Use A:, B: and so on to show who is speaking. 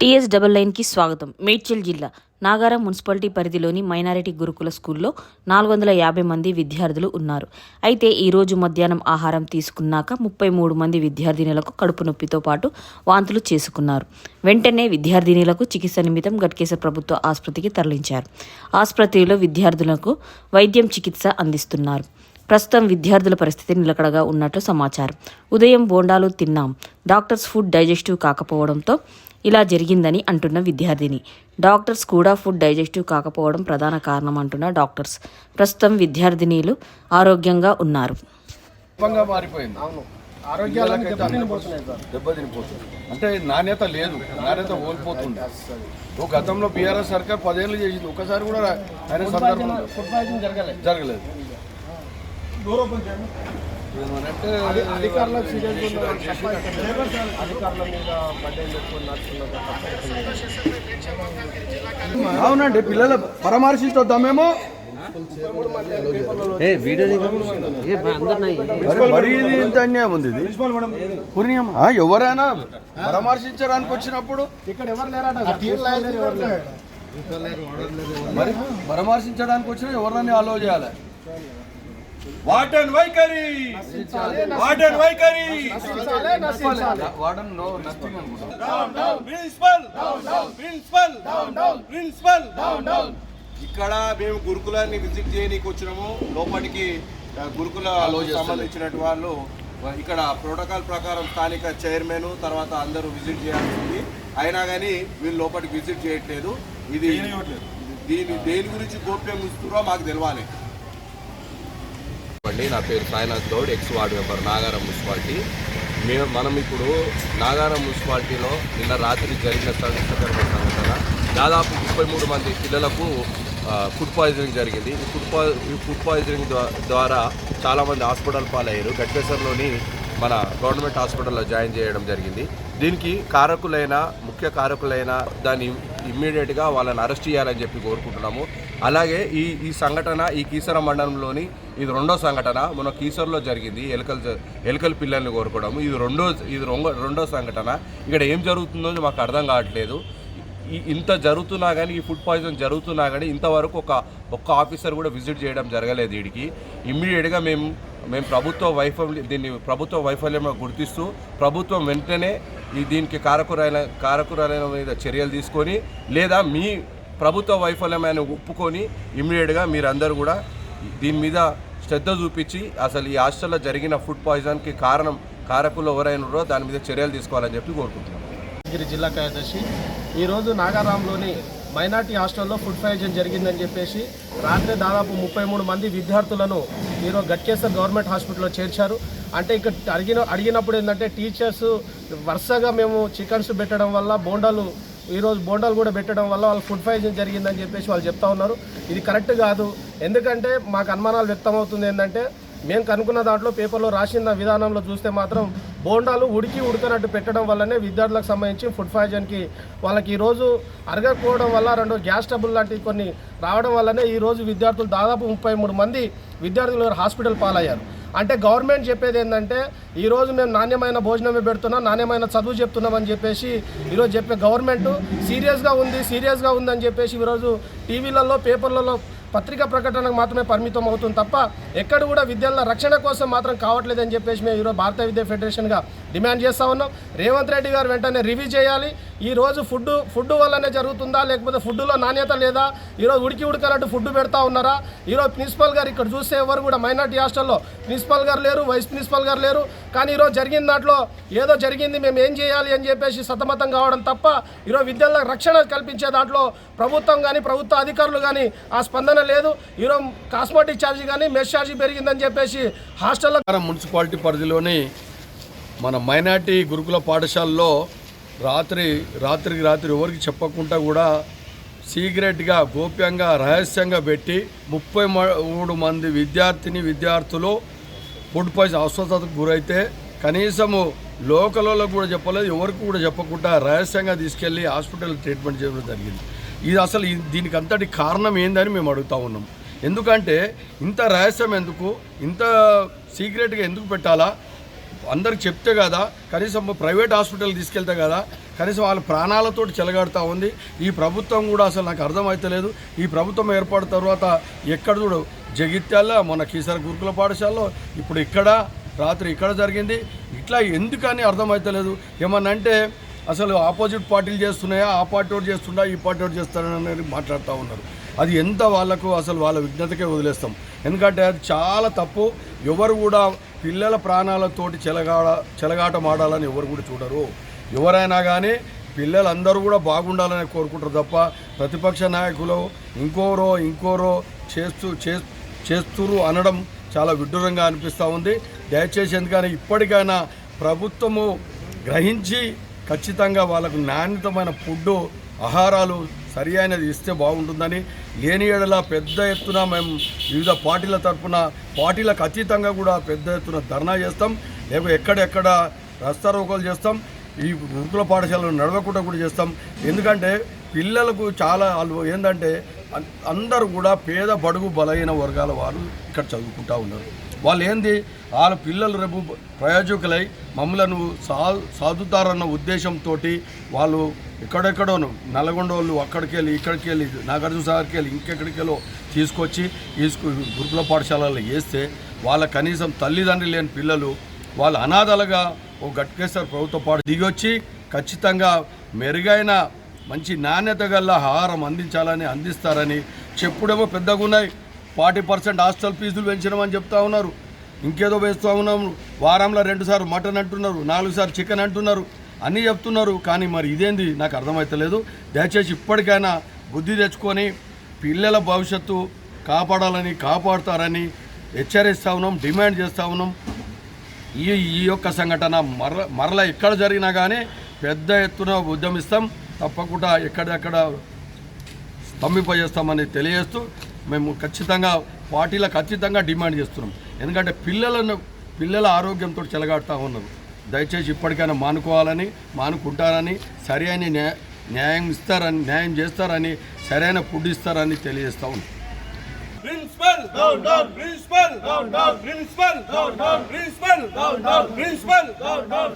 A: TS double లైన్కి స్వాగతం. మేడ్చల్ జిల్లా నాగారం మున్సిపాలిటీ పరిధిలోని మైనారిటీ గురుకుల స్కూల్లో నాలుగు వందల యాభై మంది విద్యార్థులు ఉన్నారు. అయితే ఈరోజు మధ్యాహ్నం ఆహారం తీసుకున్నాక ముప్పై మూడు మంది విద్యార్థినులకు కడుపు నొప్పితో పాటు వాంతులు చేసుకున్నారు. వెంటనే విద్యార్థినులకు చికిత్స నిమిత్తం గట్కేసర్ ప్రభుత్వ ఆసుపత్రికి తరలించారు. ఆసుపత్రిలో విద్యార్థులకు వైద్యం చికిత్స అందిస్తున్నారు. ప్రస్తుతం విద్యార్థుల పరిస్థితి నిలకడగా ఉన్నట్లు సమాచారం. ఉదయం బోండాలు తిన్నాం. డాక్టర్స్ ఫుడ్ డైజెస్టివ్ కాకపోవడంతో ఇలా జరిగిందని అంటున్న విద్యార్థిని. డాక్టర్స్ కూడా ఫుడ్ డైజెస్టివ్ కాకపోవడం ప్రధాన కారణం అంటున్న డాక్టర్స్. ప్రస్తుతం విద్యార్థినీలు ఆరోగ్యంగా ఉన్నారు.
B: అంటే నాణ్యత లేదు. నాణ్యత కోల్పోతుంది ఓ గతంలో బీఆర్ఎస్ సర్కార్ పదేళ్ళు చేసింది. ఒకసారి కూడా ఆయన
C: జరగలేదు. అధికారులకు సీరియస్ అధికారుల మీద
B: అవునండి పిల్లలు పరామర్శించొద్దాం మేము? మరి మరి ఇది ఇంత అన్యాయం ఉంది ఇది? పుణ్యం. ఆ, ఎవరైనా పరామర్శించడానికి వచ్చినప్పుడు
C: ఇక్కడ ఎవరు లేరు.
B: మరి పరామర్శించడానికి వచ్చిన ఎవరినైనా అలో చేయాలి. వాటన్ వైఖరి! వాటన్ వైఖరి. వాడన్ నో నథింగ్ అనుకుంటా.
D: ప్రిన్సిపల్ ప్రిన్సిపల్ ప్రిన్సిపల్ ఇక్కడ మేము గురుకులాన్ని విజిట్ చేయడానికి వచ్చినాము. లోపలికి గురుకుల సంబంధించినటువంటి వాళ్ళు ఇక్కడ ప్రోటోకాల్ ప్రకారం స్థానిక చైర్మన్ తర్వాత అందరూ విజిట్ చేయాల్సింది అయినా కానీ వీళ్ళు లోపలికి విజిట్ చేయట్లేదు. ఇది దీని దేని గురించి గోప్యం ఇస్తున్నారో మాకు తెలవాలి. అండి నా పేరు Sainath Goud ex ward member Nagaram municipality. మేము మనం ఇప్పుడు నాగారం మున్సిపాలిటీలో నిన్న రాత్రి జరిగిన సంఘటన సంఘటన. దాదాపు ముప్పై మూడు మంది పిల్లలకు ఫుడ్ పాయిజనింగ్ జరిగింది. ఈ ఫుడ్ పా ఈ ఫుడ్ పాయిజనింగ్ ద్వారా చాలామంది హాస్పిటల్ పాలయ్యారు. గట్కేసర్లోని మన గవర్నమెంట్ హాస్పిటల్లో జాయిన్ చేయడం జరిగింది. దీనికి కారకులైన ముఖ్య కారకులైన దాన్ని ఇమ్మీడియట్గా వాళ్ళని అరెస్ట్ చేయాలని చెప్పి కోరుకుంటున్నాము. అలాగే ఈ ఈ సంఘటన ఈ కీసర మండలంలోని ఇది రెండో సంఘటన. మన కీసర్లో జరిగింది. ఎలుకలు జ- పిల్లల్ని కోరుకోవడము. ఇది రెండో ఇది రెండో రెండో సంఘటన. ఇక్కడ ఏం జరుగుతుందో మాకు అర్థం కావట్లేదు. ఈ ఇంత జరుగుతున్నా కానీ ఈ ఫుడ్ పాయిజన్ జరుగుతున్నా కానీ ఇంతవరకు ఒక ఒక్క ఆఫీసర్ కూడా విజిట్ చేయడం జరగలేదు వీడికి ఇమ్మీడియట్గా మేము మేము ప్రభుత్వ వైఫల్యం దీన్ని ప్రభుత్వ వైఫల్యంగా గుర్తిస్తూ ప్రభుత్వం వెంటనే ఈ దీనికి కారకురైన కారకురాలైన మీద చర్యలు తీసుకొని లేదా మీ ప్రభుత్వ వైఫల్యమైన ఒప్పుకొని ఇమ్మీడియట్గా మీరందరూ కూడా దీని మీద శ్రద్ధ చూపించి అసలు ఈ హాస్టల్లో జరిగిన ఫుడ్ పాయిజన్కి కారణం కారకులు ఎవరైనారో దాని మీద చర్యలు తీసుకోవాలని చెప్పి కోరుకుంటున్నాం.
C: గిరి జిల్లా కార్యదర్శి ఈరోజు నాగారాంలోని మైనార్టీ హాస్టల్లో ఫుడ్ పాయిజన్ జరిగిందని చెప్పేసి రాత్రి దాదాపు ముప్పై మూడు మంది విద్యార్థులను ఈరోజు గట్కేసర్ గవర్నమెంట్ హాస్పిటల్లో చేర్చారు. అంటే ఇక్కడ అడిగిన అడిగినప్పుడు ఏంటంటే టీచర్స్ వరుసగా మేము చికెన్స్ పెట్టడం వల్ల బోండాలు ఈరోజు బోండాలు కూడా పెట్టడం వల్ల వాళ్ళు ఫుడ్ పాయిజన్ జరిగిందని చెప్పేసి వాళ్ళు చెప్తా ఉన్నారు. ఇది కరెక్ట్ కాదు. ఎందుకంటే మాకు అనుమానాలు వ్యక్తమవుతుంది ఏంటంటే మేము కనుక్కున్న దాంట్లో పేపర్లో రాసిన విధానంలో చూస్తే మాత్రం బోండాలు ఉడికి ఉడకనట్టు పెట్టడం వల్లనే విద్యార్థులకు సంబంధించి ఫుడ్ పాయిజన్కి వాళ్ళకి ఈరోజు అరగకపోవడం వల్ల రెండు గ్యాస్ ట్రబుల్ లాంటివి కొన్ని రావడం వల్లనే ఈరోజు విద్యార్థులు దాదాపు ముప్పై మూడు మంది విద్యార్థులు హాస్పిటల్ పాలయ్యారు. అంటే గవర్నమెంట్ చెప్పేది ఏంటంటే ఈరోజు మేము నాణ్యమైన భోజనమే పెడుతున్నాం నాణ్యమైన చదువు చెప్తున్నామని చెప్పేసి ఈరోజు చెప్పే గవర్నమెంట్ సీరియస్గా ఉంది సీరియస్గా ఉందని చెప్పేసి ఈరోజు టీవీలలో పేపర్లలో పత్రికా ప్రకటనకు మాత్రమే పరిమితం అవుతుంది తప్ప ఎక్కడ కూడా విద్యార్థుల రక్షణ కోసం మాత్రం కావట్లేదని చెప్పేసి మేము ఈరోజు భారత విద్యా ఫెడరేషన్గా డిమాండ్ చేస్తూ ఉన్నాం. రేవంత్ రెడ్డి గారు వెంటనే రివ్యూ చేయాలి. ఈరోజు ఫుడ్ ఫుడ్ వల్లనే జరుగుతుందా? లేకపోతే ఫుడ్లో నాణ్యత లేదా? ఈరోజు ఉడికి ఉడకనట్టు ఫుడ్ పెడతా ఉన్నారా? ఈరోజు ప్రిన్సిపల్ గారు ఇక్కడ చూస్తే ఎవరు కూడా మైనార్టీ హాస్టల్లో ప్రిన్సిపల్ గారు లేరు వైస్ ప్రిన్సిపల్ గారు లేరు. కానీ ఈరోజు జరిగిన దాంట్లో ఏదో జరిగింది మేము ఏం చేయాలి అని చెప్పేసి సతమతం కావడం తప్ప ఈరోజు విద్యార్థులకు రక్షణ కల్పించే దాంట్లో ప్రభుత్వం కానీ ప్రభుత్వ అధికారులు కానీ ఆ స్పందన లేదు. ఈరోజు కాస్మోటిక్ ఛార్జీ కానీ మెస్ ఛార్జీ పెరిగిందని చెప్పేసి హాస్టల్లో
B: మున్సిపాలిటీ పరిధిలోని మన మైనార్టీ గురుకుల పాఠశాలలో రాత్రి రాత్రికి రాత్రి ఎవరికి చెప్పకుండా కూడా సీక్రెట్గా గోప్యంగా రహస్యంగా పెట్టి ముప్పై మూడు మంది విద్యార్థిని విద్యార్థులు ఫుడ్ పాయిజన్ అస్వస్థతకు గురైతే కనీసము లోకల్లో కూడా చెప్పలేదు ఎవరికి కూడా చెప్పకుండా రహస్యంగా తీసుకెళ్ళి హాస్పిటల్ ట్రీట్మెంట్ చేయడం జరిగింది. ఇది అసలు దీనికి అంతటి కారణం ఏందని మేము అడుగుతా ఉన్నాం. ఎందుకంటే ఇంత రహస్యం ఎందుకు? ఇంత సీక్రెట్గా ఎందుకు పెట్టాలా? అందరికి చెప్తే కదా కనీసం ప్రైవేట్ హాస్పిటల్ తీసుకెళ్తే కదా కనీసం వాళ్ళ ప్రాణాలతో చెలగాడుతూ ఉంది. ఈ ప్రభుత్వం కూడా అసలు నాకు అర్థమవుతలేదు ఈ ప్రభుత్వం ఏర్పడిన తర్వాత ఎక్కడ చూడు జగిత్యాల మన కీసర గురుకుల పాఠశాలలో ఇప్పుడు ఇక్కడ రాత్రి ఇక్కడ జరిగింది. ఇట్లా ఎందుకని అర్థమవుతలేదు ఏమన్నా అంటే అసలు ఆపోజిట్ పార్టీలు చేస్తున్నాయా ఆ పార్టీ వాడు చేస్తుండా ఈ పార్టీ వాడు చేస్తారని మాట్లాడుతూ ఉన్నారు. అది ఎంత వాళ్ళకు అసలు వాళ్ళ విజ్ఞతకే వదిలేస్తాం. ఎందుకంటే అది చాలా తప్పు. ఎవరు కూడా పిల్లల ప్రాణాలతోటి చెలగాడ చెలగాటమాడాలని ఎవరు కూడా చూడరు. ఎవరైనా కానీ పిల్లలందరూ కూడా బాగుండాలని కోరుకుంటారు తప్ప ప్రతిపక్ష నాయకులు ఇంకోరో ఇంకోరో చేస్తూ చే చేస్తురు అనడం చాలా విడ్డూరంగా అనిపిస్తూ ఉంది. దయచేసి ఎందుకని ఇప్పటికైనా ప్రభుత్వము గ్రహించి ఖచ్చితంగా వాళ్ళకు నాణ్యతమైన ఫుడ్ ఆహారాలు సరి అయినది ఇస్తే బాగుంటుందని లేని ఏడలా పెద్ద ఎత్తున మేము వివిధ పార్టీల తరఫున పార్టీలకు అతీతంగా కూడా పెద్ద ఎత్తున ధర్నా చేస్తాం. లేకపోతే ఎక్కడెక్కడ రస్తారోకోలు చేస్తాం. ఈ గురుకుల పాఠశాలను నడవకుండా కూడా చేస్తాం. ఎందుకంటే పిల్లలకు చాలా వాళ్ళు ఏంటంటే అందరూ కూడా పేద బడుగు బలహీన వర్గాల వారు ఇక్కడ చదువుకుంటూ ఉన్నారు. వాళ్ళు ఏంది వాళ్ళ పిల్లలు రేపు ప్రయోజకులై మమ్మలను సా సాదుతారన్న ఉద్దేశంతో వాళ్ళు ఎక్కడెక్కడోను నల్గొండ వాళ్ళు అక్కడికి వెళ్ళి ఇక్కడికి వెళ్ళి నాగార్జున సాగర్కి వెళ్ళి ఇంకెక్కడికి వెళ్ళో తీసుకొచ్చి తీసుకు గురుకుల పాఠశాలలో వేస్తే వాళ్ళ కనీసం తల్లిదండ్రులు లేని పిల్లలు వాళ్ళు అనాథలుగా ఓ గట్కేశ్వర ప్రభుత్వ పాఠ దిగొచ్చి ఖచ్చితంగా మెరుగైన మంచి నాణ్యత గల ఆహారం అందించాలని అందిస్తారని చెప్పుడేమో పెద్దగా ఉన్నాయి ఫార్టీ పర్సెంట్ హాస్టల్ ఫీజులు పెంచినామని చెప్తా ఉన్నారు. ఇంకేదో వేస్తూ ఉన్నాము వారంలో రెండు సార్లు మటన్ అంటున్నారు నాలుగు సార్లు చికెన్ అంటున్నారు అన్నీ చెప్తున్నారు. కానీ మరి ఇదేంది? నాకు అర్థమవుతలేదు దయచేసి ఇప్పటికైనా బుద్ధి తెచ్చుకొని పిల్లల భవిష్యత్తు కాపాడాలని కాపాడుతారని హెచ్చరిస్తూ ఉన్నాం డిమాండ్ చేస్తూ ఉన్నాం. ఈ ఈ యొక్క సంఘటన మర మరల ఎక్కడ జరిగినా కానీ పెద్ద ఎత్తున ఉద్యమిస్తాం. తప్పకుండా ఎక్కడెక్కడ స్తంభింపజేస్తామని తెలియజేస్తూ మేము ఖచ్చితంగా పార్టీలకు ఖచ్చితంగా డిమాండ్ చేస్తున్నాం. ఎందుకంటే పిల్లలను పిల్లల ఆరోగ్యంతో చెలగాడుతూ ఉన్నారు. దయచేసి ఇప్పటికైనా మానుకోవాలని మానుకుంటారని సరి అయిన న్యాయ న్యాయం ఇస్తారని న్యాయం చేస్తారని సరైన ఫుడ్ ఇస్తారని తెలియజేస్తా ఉన్నాం.
E: Principal down down principal down down principal down down principal down down principal. Down down